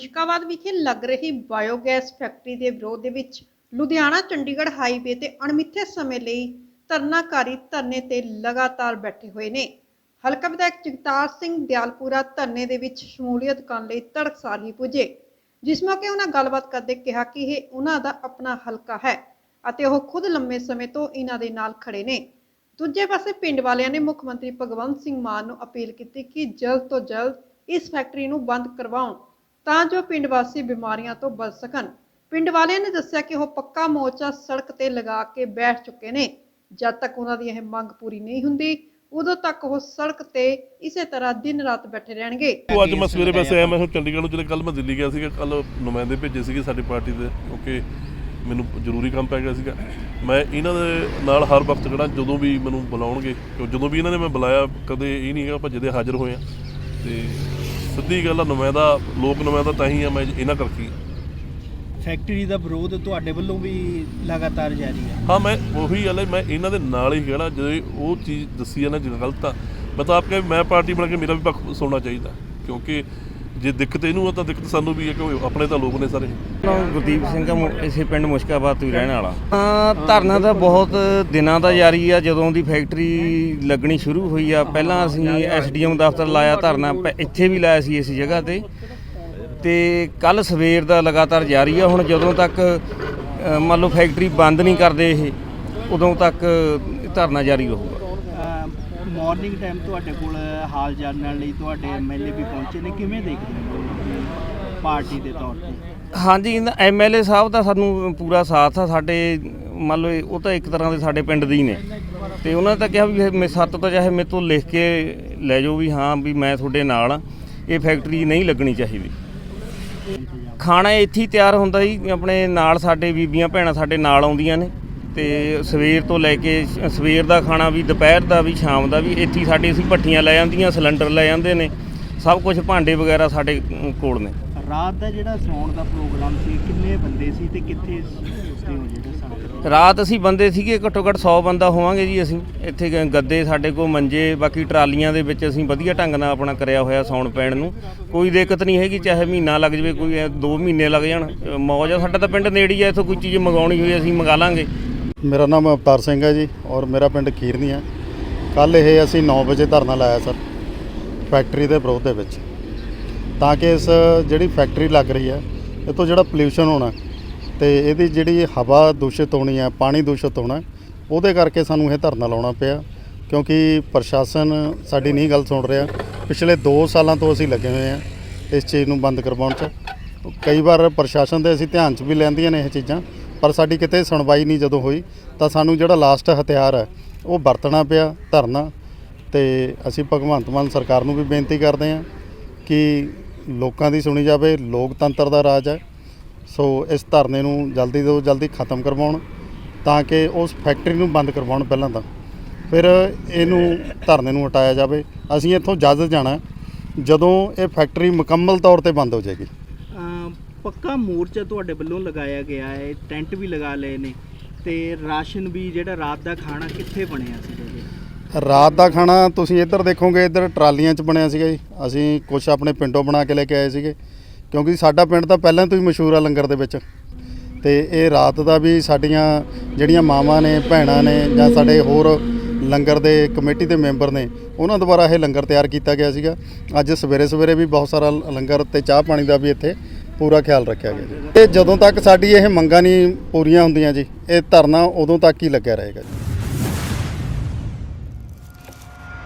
ਮੁਸ਼ਕਾਬਾਦ ਵਿਖੇ ਲੱਗ ਰਹੀ ਬਾਇਓਗੈਸ ਫੈਕਟਰੀ ਦੇ ਵਿਰੋਧ ਦੇ ਵਿੱਚ ਲੁਧਿਆਣਾ, ਚੰਡੀਗੜ੍ਹ ਹਾਈਵੇ ਤੇ ਅਣਮਿੱਥੇ ਸਮੇਂ ਲਈ ਧਰਨਾਕਾਰੀ ਧਰਨੇ ਤੇ ਲਗਾਤਾਰ ਬੈਠੇ ਹੋਏ ਨੇ। ਹਲਕਾ ਵਿਧਾਇਕ ਜਗਤਾਰ ਸਿੰਘ ਦਿਆਲਪੁਰਾ ਧਰਨੇ ਦੇ ਵਿੱਚ ਸ਼ਮੂਲੀਅਤ ਕਰਨ ਲਈ ਤੜਕਸਾਰ ਹੀ ਪੁੱਜੇ, ਜਿਸ ਮੌਕੇ ਉਹਨਾਂ ਗੱਲਬਾਤ ਕਰਦੇ ਕਿਹਾ ਕਿ ਇਹ ਉਹਨਾਂ ਦਾ ਆਪਣਾ ਹਲਕਾ ਹੈ ਅਤੇ ਉਹ ਖੁਦ ਲੰਮੇ ਸਮੇਂ ਤੋਂ ਇਹਨਾਂ ਦੇ ਨਾਲ ਖੜੇ ਨੇ। ਦੂਜੇ ਪਾਸੇ ਪਿੰਡ ਵਾਲਿਆਂ ਨੇ ਮੁੱਖ ਮੰਤਰੀ ਭਗਵੰਤ ਸਿੰਘ ਮਾਨ ਨੂੰ ਅਪੀਲ ਕੀਤੀ ਕਿ ਜਲਦ ਤੋਂ ਜਲਦ ਇਸ ਫੈਕਟਰੀ ਨੂੰ ਬੰਦ ਕਰਵਾਉਣ। ਤਾਂ ਜੋ ਪਿੰਡ ਵਾਸੀ ਬਿਮਾਰੀਆਂ ਤੋਂ ਬਚ ਸਕਣ। ਪਿੰਡ ਵਾਲਿਆਂ ਨੇ ਦੱਸਿਆ ਕਿ ਉਹ ਪੱਕਾ ਮੋਰਚਾ ਸੜਕ ਤੇ ਲਗਾ ਕੇ ਬੈਠ ਚੁੱਕੇ ਨੇ। ਜਦ ਤੱਕ ਉਹਨਾਂ ਦੀ ਇਹ ਮੰਗ ਪੂਰੀ ਨਹੀਂ ਹੁੰਦੀ, ਉਦੋਂ ਤੱਕ ਉਹ ਸੜਕ ਤੇ ਇਸੇ ਤਰ੍ਹਾਂ ਦਿਨ ਰਾਤ ਬੈਠੇ ਰਹਿਣਗੇ। ਉਹ ਅੱਜ ਮੈਂ ਸਵੇਰੇ ਵੈਸੇ ਆਇਆ, ਮੈਂ ਹੁਣ ਚੰਡੀਗੜ੍ਹ ਨੂੰ ਜਿਹੜੇ ਕੱਲ ਮੈਂ ਦਿੱਲੀ ਗਿਆ ਸੀਗਾ ਕੱਲ ਨੁਮਾਇੰਦੇ ਭੇਜੇ ਸੀਗੇ ਸਾਡੀ ਪਾਰਟੀ ਦੇ, ਕਿਉਂਕਿ ਮੈਨੂੰ ਜ਼ਰੂਰੀ ਕੰਮ ਪੈ ਗਿਆ ਸੀਗਾ। ਮੈਂ ਇਹਨਾਂ ਦੇ ਨਾਲ ਹਰ ਵਕਤ ਜਿਹੜਾ ਜਦੋਂ ਵੀ ਮੈਨੂੰ ਬੁਲਾਉਣਗੇ ਜਦੋਂ ਵੀ ਇਹਨਾਂ ਨੇ ਮੈਂ ਬੁਲਾਇਆ, ਕਦੇ ਇਹ ਨਹੀਂ ਹੈਗਾ ਭੱਜੇ ਦੇ ਹਾਜ਼ਰ ਹੋਏ ਆ। ਤੇ ਸਿੱਧੀ ਗੱਲ ਆ ਨੁਮਾਇੰਦਾ ਲੋਕ ਨੁਮਾਇੰਦਾ ਤਾਂ ਹੀ ਆ ਮੈਂ ਇਹਨਾਂ ਕਰਕੇ ਆ। ਫੈਕਟਰੀ ਦਾ ਵਿਰੋਧ ਤੁਹਾਡੇ ਵੱਲੋਂ ਵੀ ਲਗਾਤਾਰ ਜਾਰੀ ਹੈ ਹਾਂ ਮੈਂ ਉਹੀ ਗੱਲ ਹੈ ਮੈਂ ਇਹਨਾਂ ਦੇ ਨਾਲ ਹੀ ਖੜਾ ਜੇ ਉਹ ਚੀਜ਼ ਦੱਸੀ ਹੈ ਨਾ ਗਲਤ ਆ ਮੈਂ ਤਾਂ ਆਪ ਮੈਂ ਪਾਰਟੀ ਬਣਾ ਕੇ ਮੇਰਾ ਵੀ ਪੱਖ ਸੁਣਨਾ ਚਾਹੀਦਾ ਕਿਉਂਕਿ ਜੇ ਦਿੱਕਤ ਇਹਨੂੰ ਆ ਤਾਂ ਦਿੱਕਤ ਸਾਨੂੰ ਵੀ ਹੈ ਕਿ ਉਹ ਆਪਣੇ ਤਾਂ ਲੋਕ ਨੇ ਸਾਰੇ। ਨਾਮ ਗੁਰਦੀਪ ਸਿੰਘ ਆ, ਮੁ- ਇਸੇ ਪਿੰਡ ਮੁਸ਼ਕਾਬਾਦ ਤੋਂ ਹੀ ਰਹਿਣ ਵਾਲਾ। ਹਾਂ ਧਰਨਾ ਤਾਂ ਬਹੁਤ ਦਿਨਾਂ ਦਾ ਜਾਰੀ ਆ ਜਦੋਂ ਦੀ ਫੈਕਟਰੀ ਲੱਗਣੀ ਸ਼ੁਰੂ ਹੋਈ ਆ ਪਹਿਲਾਂ ਅਸੀਂ ਐਸਡੀਐਮ ਦਫ਼ਤਰ ਲਾਇਆ ਧਰਨਾ ਪ- ਇੱਥੇ ਵੀ ਲਾਇਆ ਸੀ ਇਸ ਜਗ੍ਹਾ ਤੇ। ਤੇ ਕੱਲ ਸਵੇਰ ਦਾ ਲਗਾਤਾਰ ਜਾਰੀ ਆ ਹੁਣ ਜਦੋਂ ਤੱਕ ਅ, ਮੰਨ ਲਓ ਫੈਕਟਰੀ ਬੰਦ ਨਹੀਂ ਕਰਦੇ ਇਹ ਉਦੋਂ ਤੱਕ ਧਰਨਾ ਜਾਰੀ ਰਹੂਗਾ। ਮਾਰਨਿੰਗ ਟਾਈਮ ਤੁਹਾਡੇ ਕੋਲ ਹਾਲ ਜਾਣਨ ਲਈ ਤੁਹਾਡੇ ਐਮਐਲਏ ਵੀ ਪਹੁੰਚੇ ਨੇ, ਕਿਵੇਂ ਦੇਖਦੇ ਹੋ? ਪਾਰਟੀ ਦੇ ਤੌਰ ਤੇ। ਹਾਂਜੀ ਐਮਐਲਏ ਸਾਹਿਬ ਦਾ ਸਾਨੂੰ ਪੂਰਾ ਸਾਥ ਆ, ਸਾਡੇ ਮੰਨ ਲਓ ਉਹ ਤਾਂ ਇੱਕ ਤਰ੍ਹਾਂ ਦੇ ਸਾਡੇ ਪਿੰਡ ਦੇ ਹੀ ਨੇ। ਤੇ ਉਹਨਾਂ ਨੇ ਤਾਂ ਕਿਹਾ ਵੀ ਇਹ ਮੈਂ ਸੱਤ ਤਾਂ ਚਾਹੇ ਮੇਰੇ ਤੋਂ ਲਿਖ ਕੇ ਲੈ ਜਾਓ ਵੀ ਹਾਂ ਵੀ ਮੈਂ ਤੁਹਾਡੇ ਨਾਲ ਆ, ਇਹ ਫੈਕਟਰੀ ਨਹੀਂ ਲੱਗਣੀ ਚਾਹੀਦੀ। ਖਾਣਾ ਇੱਥੇ ਹੀ ਤਿਆਰ ਹੁੰਦਾ ਜੀ, ਆਪਣੇ ਨਾਲ ਸਾਡੇ ਬੀਬੀਆਂ ਭੈਣਾਂ ਸਾਡੇ ਨਾਲ ਆਉਂਦੀਆਂ ਨੇ। ਤੇ ਸਵੇਰ ਤੋਂ ਲੈ ਕੇ ਸ- ਸਵੇਰ ਦਾ ਖਾਣਾ ਵੀ ਦੁਪਹਿਰ ਦਾ ਵੀ ਸ਼ਾਮ ਦਾ ਵੀ ਇੱਥੇ ਹੀ ਸਾਡੇ ਅਸੀਂ ਭੱਠੀਆਂ ਲੈ ਜਾਂਦੀਆਂ ਸਿਲੰਡਰ ਲੈ ਜਾਂਦੇ ਨੇ। ਸਭ ਕੁਝ ਭਾਂਡੇ ਵਗੈਰਾ ਸਾਡੇ ਅਮ, ਕੋਲ ਨੇ। ਰਾਤ ਦਾ ਜਿਹੜਾ ਸੌਣ ਦਾ ਪ੍ਰੋਗਰਾਮ ਸੀ ਕਿੰਨੇ ਬੰਦੇ ਸੀ ਤੇ ਕਿੱਥੇ ਸੀ ਉਹ ਜਿਹੜੇ ਤੇ ਰਾਤ ਅਸੀਂ ਬੰਦੇ ਸੀਗੇ ਘੱਟੋ ਘੱਟ 100 ਬੰਦਾ ਹੋਵਾਂਗੇ ਜੀ ਅਸੀਂ। ਇੱਥੇ ਗ- ਗੱਦੇ ਸਾਡੇ ਕੋਲ ਮੰਜੇ ਬਾਕੀ ਟਰਾਲੀਆਂ ਦੇ ਵਿੱਚ ਅਸੀਂ ਵਧੀਆ ਢੰਗ ਨਾਲ ਆਪਣਾ ਕਰਿਆ ਹੋਇਆ ਸੌਣ ਪੈਣ ਨੂੰ। ਕੋਈ ਦਿੱਕਤ ਨਹੀਂ ਹੈਗੀ ਚਾਹੇ ਮਹੀਨਾ ਲੱਗ ਜਾਵੇ ਕੋਈ 2 ਮਹੀਨੇ ਲੱਗ ਜਾਣ। ਅ, ਮੌਜ ਆ ਸਾਡਾ ਤਾਂ ਪਿੰਡ ਨੇੜੇ ਹੀ ਆ ਇੱਥੋਂ ਕੋਈ ਚੀਜ਼ ਮੰਗਾਉਣੀ ਹੋਈ ਅਸੀਂ ਮੰਗਾ ਲਾਂਗੇ। ਮੇਰਾ ਨਾਮ ਅਵਤਾਰ ਸਿੰਘ ਹੈ ਜੀ ਔਰ ਮੇਰਾ ਪਿੰਡ ਖੀਰਨੀ ਹੈ। ਕੱਲ ਇਹ ਅਸੀਂ 9 ਵਜੇ ਧਰਨਾ ਲਾਇਆ ਸਰ, ਫੈਕਟਰੀ ਦੇ ਵਿਰੋਧ ਦੇ ਵਿੱਚ। ਤਾਂ ਕਿ ਇਸ ਜਿਹੜੀ ਫੈਕਟਰੀ ਲੱਗ ਰਹੀ ਹੈ ਇਹ ਤੋਂ ਜਿਹੜਾ ਪੋਲਿਊਸ਼ਨ ਹੋਣਾ ਤੇ ਇਹਦੀ ਜਿਹੜੀ ਹਵਾ ਦੂਸ਼ਿਤ ਹੋਣੀ ਹੈ, ਪਾਣੀ ਦੂਸ਼ਿਤ ਹੋਣਾ ਉਹਦੇ ਕਰਕੇ ਸਾਨੂੰ ਇਹ ਧਰਨਾ ਲਾਉਣਾ ਪਿਆ। ਕਿਉਂਕਿ ਪ੍ਰਸ਼ਾਸਨ ਸਾਡੀ ਨਹੀਂ ਗੱਲ ਸੁਣ ਰਿਹਾ, ਪਿਛਲੇ 2 ਸਾਲਾਂ ਤੋਂ ਅਸੀਂ ਲੱਗੇ ਹੋਏ ਹਾਂ ਇਸ ਚੀਜ਼ ਨੂੰ ਬੰਦ ਕਰਵਾਉਣ 'ਚ। ਕਈ ਵਾਰ ਪ੍ਰਸ਼ਾਸਨ ਦੇ ਅਸੀਂ ਧਿਆਨ 'ਚ ਵੀ ਲੈਂਦੀਆਂ ਨੇ ਇਹ ਚੀਜ਼ਾਂ ਪਰ ਸਾਡੀ ਕਿਤੇ ਸੁਣਵਾਈ ਨਹੀਂ ਜਦੋਂ ਹੋਈ, ਤਾਂ ਸਾਨੂੰ ਜਿਹੜਾ ਲਾਸਟ ਹਥਿਆਰ ਹੈ, ਉਹ ਵਰਤਣਾ ਪਿਆ ਧਰਨਾ ਤੇ ਅਸੀਂ ਭਗਵੰਤ ਮਾਨ ਸਰਕਾਰ ਨੂੰ ਵੀ ਬੇਨਤੀ ਕਰਦੇ ਹਾਂ ਕਿ ਲੋਕਾਂ ਦੀ ਸੁਣੀ ਜਾਵੇ, ਲੋਕਤੰਤਰ ਦਾ ਰਾਜ ਹੈ। ਸੋ ਇਸ ਧਰਨੇ ਨੂੰ ਜਲਦੀ ਤੋਂ ਜਲਦੀ ਖਤਮ ਕਰਵਾਉਣ, ਤਾਂ ਕਿ ਉਸ ਫੈਕਟਰੀ ਨੂੰ ਬੰਦ ਕਰਵਾਉਣ ਪਹਿਲਾਂ ਤਾਂ। ਫਿਰ ਇਹਨੂੰ ਧਰਨੇ ਨੂੰ ਹਟਾਇਆ ਜਾਵੇ। ਅਸੀਂ ਇੱਥੋਂ ਜੱਜ ਜਾਣਾ ਜਦੋਂ ਇਹ ਫੈਕਟਰੀ ਮੁਕੰਮਲ ਤੌਰ ਤੇ ਬੰਦ ਹੋ ਜਾਏਗੀ। ਪੱਕਾ ਮੋਰਚਾ ਤੁਹਾਡੇ ਵੱਲੋਂ ਲਗਾਇਆ ਗਿਆ ਹੈ, ਟੈਂਟ ਵੀ ਲਗਾ ਲਏ ਨੇ ਤੇ ਰਾਸ਼ਨ ਵੀ ਜਿਹੜਾ ਰਾਤ ਦਾ ਖਾਣਾ ਕਿੱਥੇ ਬਣਿਆ ਸੀ ਜੀ? ਰਾਤ ਦਾ ਖਾਣਾ ਤੁਸੀਂ ਇੱਧਰ ਦੇਖੋਗੇ, ਇੱਧਰ ਟਰਾਲੀਆਂ 'ਚ ਬਣਿਆ ਸੀਗਾ ਜੀ। ਅਸੀਂ ਕੁਝ ਆਪਣੇ ਪਿੰਡੋਂ ਬਣਾ ਕੇ ਲੈ ਕੇ ਆਏ ਸੀਗੇ, ਕਿਉਂਕਿ ਸਾਡਾ ਪਿੰਡ ਤਾਂ ਪਹਿਲਾਂ ਤੋਂ ਹੀ ਮਸ਼ਹੂਰ ਆ ਲੰਗਰ ਦੇ ਵਿੱਚ। ਤੇ ਇਹ ਰਾਤ ਦਾ ਵੀ ਸਾਡੀਆਂ ਜਿਹੜੀਆਂ ਮਾਵਾਂ ਨੇ, ਭੈਣਾਂ ਨੇ ਜਾਂ ਸਾਡੇ ਹੋਰ ਲੰਗਰ ਦੇ ਕਮੇਟੀ ਦੇ ਮੈਂਬਰ ਨੇ, ਉਹਨਾਂ ਦੁਆਰਾ ਇਹ ਲੰਗਰ ਤਿਆਰ ਕੀਤਾ ਗਿਆ ਸੀਗਾ। ਅੱਜ ਸਵੇਰੇ ਸਵੇਰੇ ਵੀ ਬਹੁਤ ਸਾਰਾ ਲੰਗਰ ਤੇ ਚਾਹ ਪਾਣੀ ਦਾ ਵੀ ਇੱਥੇ ਪੂਰਾ ਖਿਆਲ ਰੱਖਿਆ ਗਿਆ। ਜੀ ਤੇ ਜਦੋਂ ਤੱਕ ਸਾਡੀ ਇਹ ਮੰਗਾਂ ਨਹੀਂ ਪੂਰੀਆਂ ਹੁੰਦੀਆਂ ਜੀ, ਇਹ ਧਰਨਾ ਉਦੋਂ ਤੱਕ ਹੀ ਲੱਗਿਆ ਰਹੇਗਾ ਜੀ।